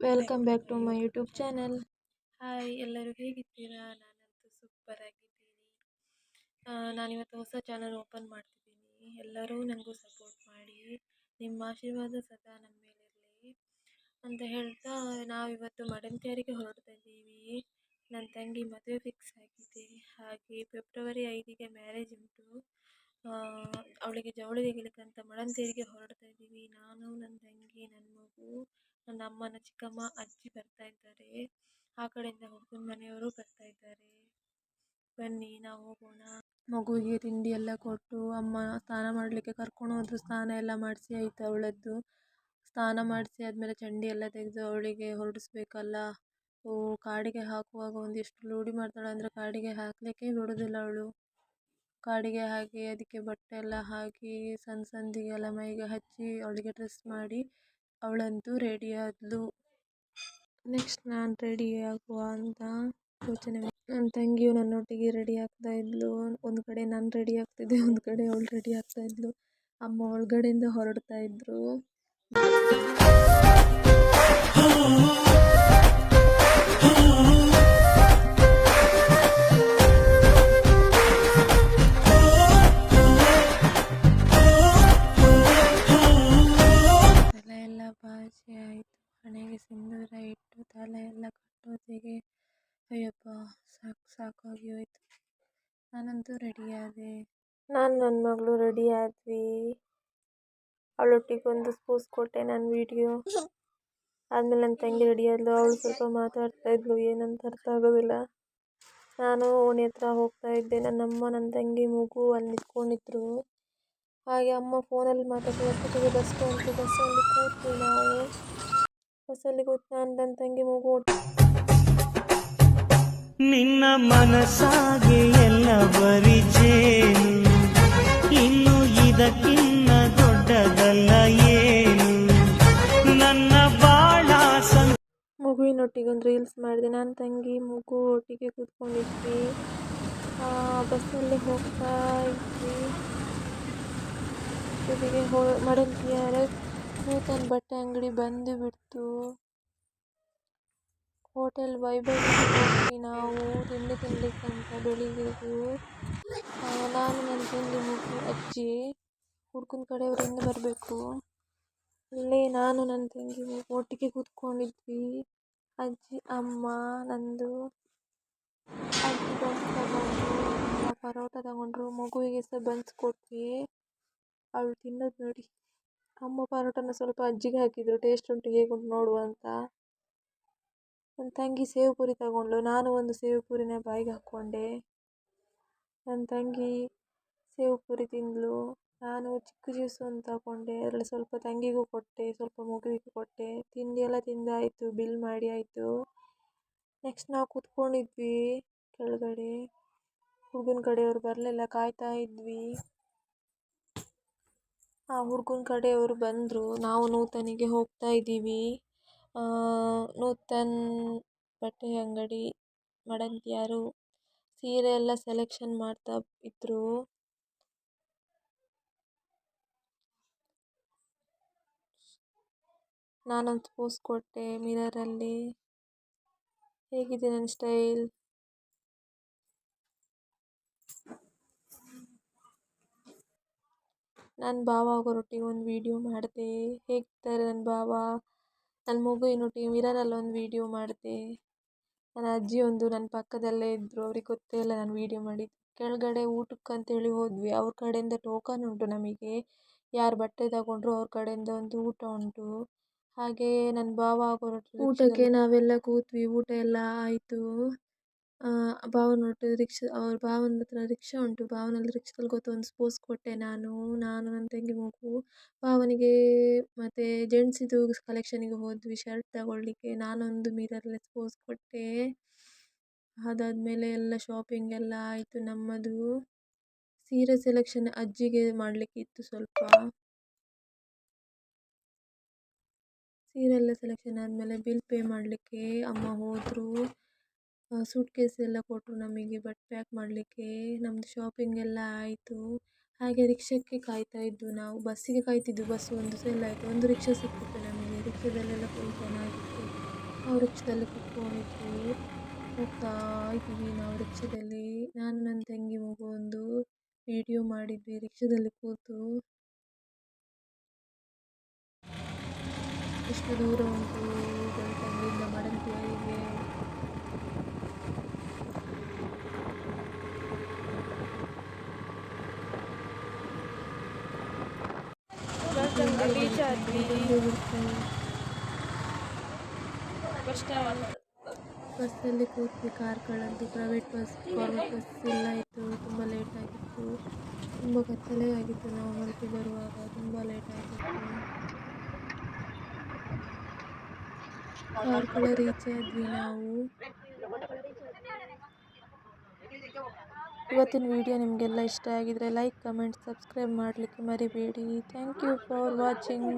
Welcome back to my YouTube channel hi ಎಲ್ಲರೂ ಹೇಗಿದ್ದೀರಾ? ನಾನಂತೂ ಸೂಪರ್ ಆಗಿದ್ದೀನಿ. ನಾನಿವತ್ತು ಹೊಸ ಚಾನಲ್ ಓಪನ್ ಮಾಡ್ತಿದ್ದೀನಿ. ಎಲ್ಲರೂ ನನಗೂ ಸಪೋರ್ಟ್ ಮಾಡಿ ನಿಮ್ಮ ಆಶೀರ್ವಾದ ಸದಾ ನಮ್ಮ ಮೇಲಿರಲಿ ಅಂತ ಹೇಳ್ತಾ ನಾವಿವತ್ತು ಮಡಂತಿಯರಿಗೆ ಹೊರಡ್ತಾ ಇದ್ದೀವಿ. ನನ್ನ ತಂಗಿ ಮದುವೆ ಫಿಕ್ಸ್ ಆಗಿದೆ. ಹಾಗೆ ಫೆಬ್ರವರಿ ಐದಿಗೆ ಮ್ಯಾರೇಜ್ ಉಂಟು. ಅವಳಿಗೆ ಜವಳಿ ತೆಗಿಲಿಕ್ಕೆ ಅಂತ ಮಳಂತೇರಿಗೆ ಹೊರಡ್ತಾ ಇದ್ದೀವಿ. ನಾನು ನನ್ನ ತಂಗಿ ನನ್ನ ಮಗು, ನನ್ನ ಅಮ್ಮನ ಚಿಕ್ಕಮ್ಮ, ಅಜ್ಜಿ ಬರ್ತಾ ಇದ್ದಾರೆ. ಆ ಕಡೆಯಿಂದ ಹುಡುಗನ ಮನೆಯವರು ಬರ್ತಾ ಇದ್ದಾರೆ. ಬನ್ನಿ, ನಾವು ಹೋಗೋಣ. ಮಗುವಿಗೆ ತಿಂಡಿ ಎಲ್ಲ ಕೊಟ್ಟು ಅಮ್ಮ ಸ್ನಾನ ಮಾಡಲಿಕ್ಕೆ ಕರ್ಕೊಂಡು ಹೋದ್ರು. ಸ್ನಾನ ಎಲ್ಲ ಮಾಡಿಸಿ ಆಯಿತು ಅವಳದ್ದು. ಸ್ನಾನ ಮಾಡಿಸಿ ಆದಮೇಲೆ ಚಂಡಿ ಎಲ್ಲ ತೆಗೆದು ಅವಳಿಗೆ ಹೊರಡಿಸ್ಬೇಕಲ್ಲ. ಓ, ಕಾಡಿಗೆ ಹಾಕುವಾಗ ಒಂದಿಷ್ಟು ಲೂಡಿ ಮಾಡ್ತಾಳೆ ಅಂದರೆ ಕಾಡಿಗೆ ಹಾಕಲಿಕ್ಕೆ ಬಿಡೋದಿಲ್ಲ ಅವಳು. ಕಾಡಿಗೆ ಹಾಕಿ, ಅದಕ್ಕೆ ಬಟ್ಟೆ ಎಲ್ಲ ಹಾಕಿ ಸಣ್ಣ ಸಂದಿಗೆಲ್ಲ ಮೈಗೆ ಹಚ್ಚಿ, ಅವಳಿಗೆ ಡ್ರೆಸ್ ಮಾಡಿ, ಅವಳಂತೂ ರೆಡಿ ಆದಳು ನೆಕ್ಸ್ಟ್ ನಾನು ರೆಡಿ ಆಗುವ ಅಂತ ಯೋಚನೆ ನನ್ನ ತಂಗಿಯು ನನ್ನೊಟ್ಟಿಗೆ ರೆಡಿ ಆಗ್ತಾ ಇದ್ಲು. ಒಂದು ಕಡೆ ನಾನು ರೆಡಿ ಆಗ್ತಿದ್ದೆ, ಒಂದು ಕಡೆ ಅವಳು ರೆಡಿ ಆಗ್ತಾ ಇದ್ಲು. ಅಮ್ಮ ಒಳಗಡೆಯಿಂದ ಹೊರಡ್ತಾ ಇದ್ರು. ಹಣೆಗೆ ಸಿಂಧೂರ ಇಟ್ಟು ತಲೆ ಎಲ್ಲ ಕಟ್ಟೋತ್ತಿಗೆ ಅಯ್ಯಪ್ಪ, ಸಾಕು, ಸಾಕಾಗಿ ಹೋಯ್ತು. ನಾನಂತೂ ರೆಡಿ ಆದೆ. ನಾನು ನನ್ನ ಮಗಳು ರೆಡಿ ಆದ್ವಿ. ಅವಳೊಟ್ಟಿಗೆ ಒಂದು ಸ್ಪೋಸ್ ಕೊಟ್ಟೆ ನಾನು ವಿಡಿಯೋ ಆದಮೇಲೆ ನನ್ನ ತಂಗಿ ರೆಡಿ ಆದಳು ಅವಳು ಸ್ವಲ್ಪ ಮಾತಾಡ್ತಾ ಇದ್ಲು. ಏನಂತ ಅರ್ಥ ಆಗೋದಿಲ್ಲ. ನಾನು ಓಣಿ ಹತ್ರ ಹೋಗ್ತಾ ಇದ್ದೆ. ನನ್ನಮ್ಮ ನನ್ನ ತಂಗಿ ಮಗು ಅಲ್ಲಿ ನಿಂತ್ಕೊಂಡಿದ್ರು. ಹಾಗೆ ಅಮ್ಮ ಫೋನಲ್ಲಿ ಮಾತಾಡ್ತಾ ಬಸ್ ಬಂತು ಬಸ್ಸಲ್ಲಿ ಕೂತ್ವಿ ನಾವು. ಬಸ್ಸಲ್ಲಿ ಕೂತು ನಾನು ನನ್ನ ತಂಗಿ ಮಗು ನಿನ್ನ ಮನಸಾಗೆ ಎಲ್ಲ ಬರಿ ಜೇನು ಇನ್ನು ಇದಕ್ಕಿನ್ನ ದೊಡ್ಡದಲ್ಲ ಏನು. ನನ್ನ ಬಾಳ ಸಂ ಮಗುವಿನೊಟ್ಟಿಗೆ ಒಂದು ರೀಲ್ಸ್ ಮಾಡಿದೆ. ನನ್ನ ತಂಗಿ ಮಗು ಒಟ್ಟಿಗೆ ಕೂತ್ಕೊಂಡಿದ್ವಿ. ಬಸ್ಸಲ್ಲಿ ಹೋಗ್ತಾ ಇದ್ವಿ. ಜೊತೆಗೆ ಹೋ ಮಡಂತಿಯರ. ನೂತನ ಬಟ್ಟೆ ಅಂಗಡಿ ಬಂದು ಬಿಡ್ತು. ಹೋಟೆಲ್ ವೈಭವ್ ನಾವು ತಿಂಡಿ ತಿನ್ಲಿಕ್ಕಂತ ಬೆಳಿಗ್ಗೆದು ಆ, ನಾನು ನನ್ನ ತಿಂಡಿ ಮುಗಿ ಅಜ್ಜಿ ಹುಡ್ಗನ ಕಡೆಯವರಿಂದ ಬರಬೇಕು? ಅಲ್ಲೇ ನಾನು ನನ್ನ ತಂಗಿ ಒಟ್ಟಿಗೆ ಕೂತ್ಕೊಂಡಿದ್ವಿ. ಅಜ್ಜಿ ಅಮ್ಮ ನಂದು ಅಜ್ಜಿ ಬನ್ಸ್ ತಗೊಂಡ್ರು ಪರೋಟ ತಗೊಂಡ್ರು ಮಗುವಿಗೆ ಸಹ ಬನ್ಸ್ ಕೊಟ್ವಿ. ಅವಳು ತಿನ್ನೋದು ನೋಡಿ. ಅಮ್ಮ ಪರೋಟನ ಸ್ವಲ್ಪ ಅಜ್ಜಿಗೆ ಹಾಕಿದರು ಟೇಸ್ಟ್ ಉಂಟು ಹೇಗುಂಟು ನೋಡುವ ಅಂತ. ನನ್ನ ತಂಗಿ ಸೇವು ಪೂರಿ ತಗೊಂಡ್ಳು, ನಾನು ಒಂದು ಸೇವು ಪೂರಿನ ಬಾಯಿಗೆ ಹಾಕ್ಕೊಂಡೆ. ನನ್ನ ತಂಗಿ ಸೇವು ಪೂರಿ ತಿಂದಳು, ನಾನು ಚಿಕ್ಕ ಜ್ಯೂಸು ಒಂದು ತಗೊಂಡೆ, ಅದರಲ್ಲಿ ಸ್ವಲ್ಪ ತಂಗಿಗೂ ಕೊಟ್ಟೆ, ಸ್ವಲ್ಪ ಮಗುವಿಗೂ ಕೊಟ್ಟೆ. ತಿಂಡಿ ಎಲ್ಲ ತಿಂದಾಯಿತು ಬಿಲ್ ಮಾಡಿ ಆಯಿತು. ನೆಕ್ಸ್ಟ್ ನಾವು ಕೂತ್ಕೊಂಡಿದ್ವಿ ಕೆಳಗಡೆ, ಹುಡುಗನ ಕಡೆಯವರು ಬರಲಿಲ್ಲ, ಕಾಯ್ತಾ ಇದ್ವಿ. ಆ ಹುಡುಗನ ಕಡೆಯವರು ಬಂದರು, ನಾವು ನೂತನಿಗೆ ಹೋಗ್ತಾ ಇದ್ದೀವಿ. ನೂತನ್ ಬಟ್ಟೆ ಅಂಗಡಿ, ಮಡಂತಿಯರು, ಸೀರೆ ಎಲ್ಲ ಸೆಲೆಕ್ಷನ್ ಮಾಡ್ತಾ ಇದ್ದರು ನಾನೊಂದು ಪೋಸ್ ಕೊಟ್ಟೆ ಮಿರರಲ್ಲಿ ಹೇಗಿದೆ ನನ್ನ ಸ್ಟೈಲ್ ನನ್ನ ಭಾವ ಅವರೊಟ್ಟಿಗೆ ಒಂದು ವೀಡಿಯೋ ಮಾಡಿದೆ ಹೇಗಿದ್ದಾರೆ ನನ್ನ ಭಾವ? ನನ್ನ ಮಗುವಿನೊಟ್ಟಿಗೆ ಮಿರರಲ್ಲಿ ಒಂದು ವೀಡಿಯೋ ಮಾಡಿದೆ ನನ್ನ ಅಜ್ಜಿ ಒಂದು ನನ್ನ ಪಕ್ಕದಲ್ಲೇ ಇದ್ದರು ಅವ್ರಿಗೆ ಗೊತ್ತೇ ಇಲ್ಲ ನಾನು ವೀಡಿಯೋ ಮಾಡಿದ್ದು. ಕೆಳಗಡೆ ಊಟಕ್ಕೆ ಅಂತೇಳಿ ಹೋದ್ವಿ. ಅವ್ರ ಕಡೆಯಿಂದ ಟೋಕನ್ ಉಂಟು ನಮಗೆ. ಯಾರು ಬಟ್ಟೆ ತಗೊಂಡ್ರು ಅವ್ರ ಕಡೆಯಿಂದ ಒಂದು ಊಟ ಉಂಟು. ಹಾಗೆಯೇ ನನ್ನ ಭಾವ ಆಗೋರೊಟ್ಟಿಗೆ ಊಟಕ್ಕೆ ನಾವೆಲ್ಲ ಕೂತ್ವಿ. ಊಟ ಎಲ್ಲ ಆಯಿತು. ಭಾವನೊಟ್ಟಿಗೆ ರಿಕ್ಷಾ, ಅವ್ರ ಭಾವನ ಹತ್ರ ರಿಕ್ಷಾ ಉಂಟು. ಭಾವನಲ್ಲಿ ರಿಕ್ಷಾದಲ್ಲಿ ಕೂತು ಒಂದು ಪೋಸ್ ಕೊಟ್ಟೆ ನಾನು ನಾನು, ನನ್ನ ತಂಗಿ, ಮಗು. ಭಾವನಿಗೆ ಮತ್ತು ಜೆಂಟ್ಸಿದು ಕಲೆಕ್ಷನಿಗೆ ಹೋದ್ವಿ ಶರ್ಟ್ ತಗೊಳ್ಳಿಕ್ಕೆ. ನಾನೊಂದು ಮಿರರ್ಲೆಸ್ ಪೋಸ್ ಕೊಟ್ಟೆ. ಅದಾದಮೇಲೆ ಎಲ್ಲ ಶಾಪಿಂಗ್ ಎಲ್ಲ ಆಯಿತು ನಮ್ಮದು. ಸೀರೆ ಸೆಲೆಕ್ಷನ್ ಅಜ್ಜಿಗೆ ಮಾಡಲಿಕ್ಕಿತ್ತು ಸ್ವಲ್ಪ. ಸೀರೆ ಎಲ್ಲ ಸೆಲೆಕ್ಷನ್ ಆದಮೇಲೆ ಬಿಲ್ ಪೇ ಮಾಡಲಿಕ್ಕೆ ಅಮ್ಮ ಹೋದರು. ಸೂಟ್ ಕೇಸ್ ಎಲ್ಲ ಕೊಟ್ಟರು ನಮಗೆ ಬಟ್ ಪ್ಯಾಕ್ ಮಾಡಲಿಕ್ಕೆ ನಮ್ಮದು ಶಾಪಿಂಗ್ ಎಲ್ಲ ಆಯಿತು. ಹಾಗೆ ರಿಕ್ಷಕ್ಕೆ ಕಾಯ್ತಾ ಇದ್ವು ನಾವು ಬಸ್ಸಿಗೆ ಕಾಯ್ತಿದ್ವು ಬಸ್ ಒಂದು ಫೇಲ್ ಆಯಿತು. ಒಂದು ರಿಕ್ಷಾ ಸಿಕ್ಕಿತ್ತು ನಮಗೆ, ರಿಕ್ಷಾದಲ್ಲೆಲ್ಲ ಫುಲ್ ಚೆನ್ನಾಗಿತ್ತು ರಿಕ್ಷಾದಲ್ಲಿ ಕುತ್ಕೊಂಡಿದ್ವಿ. ಹೋಗ್ತಾ ಇದ್ವಿ ನಾವು ರಿಕ್ಷಾದಲ್ಲಿ. ನಾನು ನನ್ನ ತಂಗಿ ಮಗು ಒಂದು ವಿಡಿಯೋ ಮಾಡಿದ್ವಿ, ರಿಕ್ಷಾದಲ್ಲಿ ಕೂತು. ಎಷ್ಟು ದೂರ ಉಂಟು ಗಂಟೆಯಿಂದ ಮಡಂತಿಯವರೆಗೆ ಬಸ್ ಸ್ಟ್ಯಾಂಡ್ ಬಸ್ಸಲ್ಲಿ ಕೂತ್ವಿ, ಕಾರ್ಗಳಂತೂ ಪ್ರೈವೇಟ್ ಬಸ್ ಗೌರ್ಮೆಂಟ್ ಬಸ್ ಎಲ್ಲ ಇತ್ತು, ತುಂಬ ಲೇಟ್ ಆಗಿತ್ತು. ತುಂಬ ಕತ್ತಲೆ ಆಗಿತ್ತು ನಾವು ಹೊರಟು ಬರುವಾಗ, ತುಂಬ ಲೇಟ್ ಆಗಿತ್ತು. ಕಾರ್ಕಳ ರೀಚ್ ಆದ್ವಿ ನಾವು. ಇವತ್ತಿನ ವಿಡಿಯೋ ನಿಮಗೆಲ್ಲ ಇಷ್ಟ ಆಗಿದ್ರೆ ಲೈಕ್ ಕಮೆಂಟ್ ಸಬ್ಸ್ಕ್ರೈಬ್ ಮಾಡಲಿಕ್ಕೆ ಮರಿಬೇಡಿ. Thank you for watching